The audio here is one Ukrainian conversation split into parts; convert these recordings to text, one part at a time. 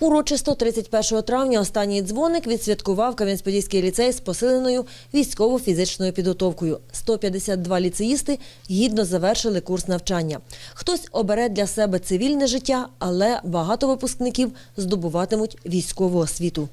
Урочисто 31 травня останній дзвоник відсвяткував Кам'янець-Подільський ліцей з посиленою військово-фізичною підготовкою. 152 ліцеїсти гідно завершили курс навчання. Хтось обере для себе цивільне життя, але багато випускників здобуватимуть військову освіту.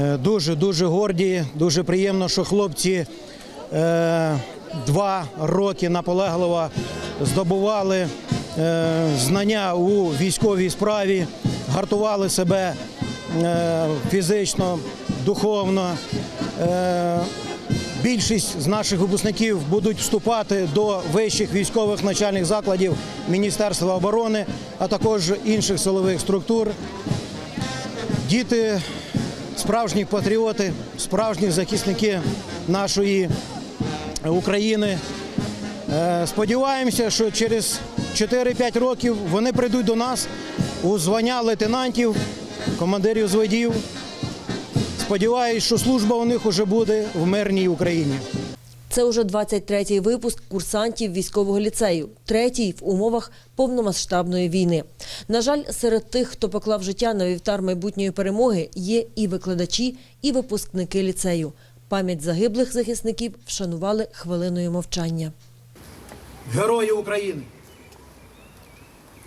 Е, Дуже дуже горді, дуже приємно, що хлопці е, два роки наполегливо здобували е, знання у військовій справі, гартували себе е, фізично, духовно. Е, Більшість з наших випускників будуть вступати до вищих військових навчальних закладів Міністерства оборони, а також інших силових структур. Діти справжні патріоти, справжні захисники нашої України. Е, Сподіваємося, що через 4-5 років вони прийдуть до нас у звання лейтенантів, командирів зводів. Сподіваюсь, що служба у них уже буде в мирній Україні. Це уже 23-й випуск курсантів військового ліцею, третій в умовах повномасштабної війни. На жаль, серед тих, хто поклав життя на вівтар майбутньої перемоги, є і викладачі, і випускники ліцею. Пам'ять загиблих захисників вшанували хвилиною мовчання. Герої України.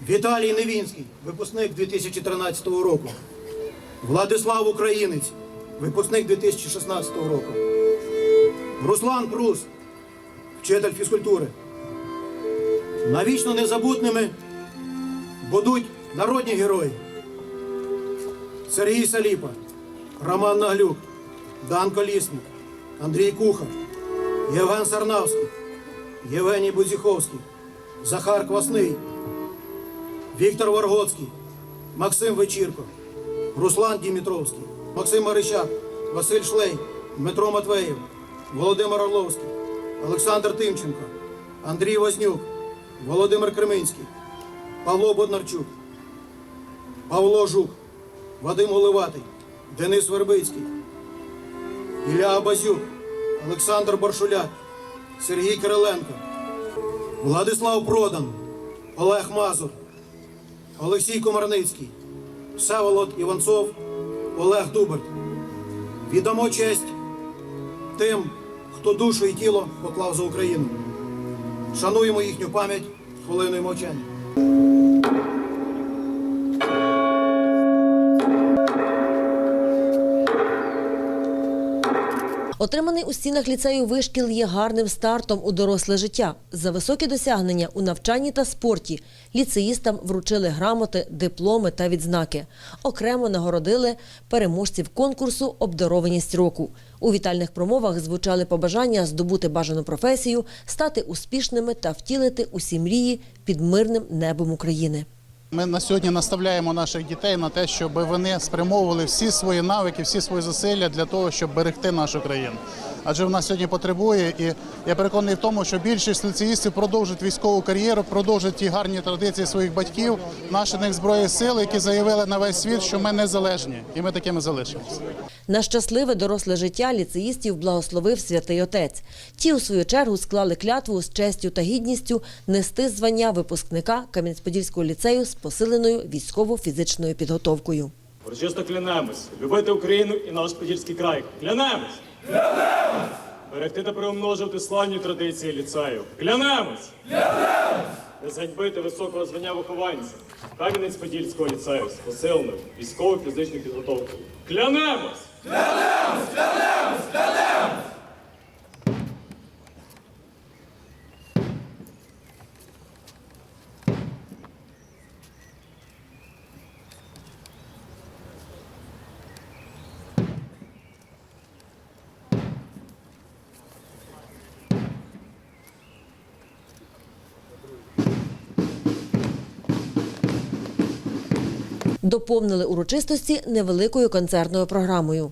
Віталій Невінський, випускник 2013 року. Владислав Українець, випускник 2016 року. Руслан Прус, вчитель фізкультури. Навічно незабутними будуть народні герої. Сергій Саліпа, Роман Наглюк, Дан Колісник, Андрій Кухар, Євген Сарнавський, Євгеній Будзіховський, Захар Квасний, Віктор Варгоцький, Максим Вечірко, Руслан Дімітровський, Максим Марищак, Василь Шлей, Дмитро Матвеєв, Володимир Орловський, Олександр Тимченко, Андрій Вознюк, Володимир Креминський, Павло Боднарчук, Павло Жук, Вадим Голиватий, Денис Вербицький, Ілля Абазюк, Олександр Боршуляк, Сергій Кириленко, Владислав Продан, Олег Мазур, Олексій Комарницький, Всеволод Іванцов, Олег Дуберт. Віддамо честь тим, хто душу і тіло поклав за Україну. Шануємо їхню пам'ять хвилиною мовчання. Отриманий у стінах ліцею вишкіл є гарним стартом у доросле життя. За високі досягнення у навчанні та спорті ліцеїстам вручили грамоти, дипломи та відзнаки. Окремо нагородили переможців конкурсу Обдарованість року. У вітальних промовах звучали побажання здобути бажану професію, стати успішними та втілити усі мрії під мирним небом України. Ми на сьогодні наставляємо наших дітей на те, щоб вони спрямовували всі свої навики, всі свої зусилля для того, щоб берегти нашу країну. Адже вона сьогодні потребує, і я переконаний в тому, що більшість ліцеїстів продовжать військову кар'єру, продовжать ті гарні традиції своїх батьків, наших збройних сил, які заявили на весь світ, що ми незалежні, і ми такими залишимося. На щасливе доросле життя ліцеїстів благословив святий отець. Ті, у свою чергу, склали клятву з честю та гідністю нести звання випускника Кам'янець-Подільського ліцею з посиленою військово-фізичною підготовкою. Урочисто клянемось любити Україну і наш Подільський край. Клянемось! Клянемось! Берегти та приумножувати славні традиції ліцею. Клянемось! Клянемось! Не зганьбити високого звання вихованця. Кам'янець-Подільського ліцею з посиленою військово-фізичною підготовкою. Клянемось! Клянемось! Доповнили урочистості невеликою концертною програмою.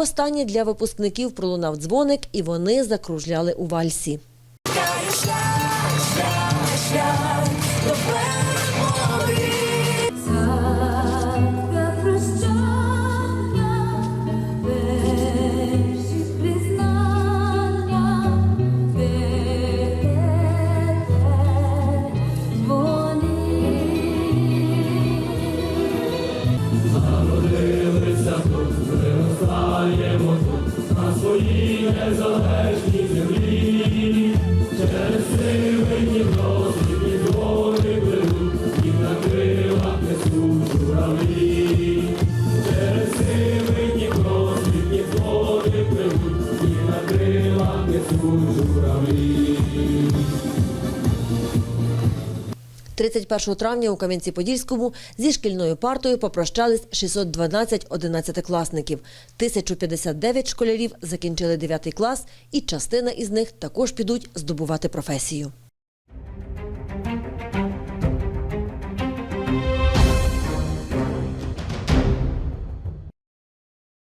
Востаннє для випускників пролунав дзвоник, і вони закружляли у вальсі. 31 травня у Кам'янці-Подільському зі шкільною партою попрощались 612 одинадцятикласників. 1059 школярів закінчили 9 клас, і частина із них також підуть здобувати професію.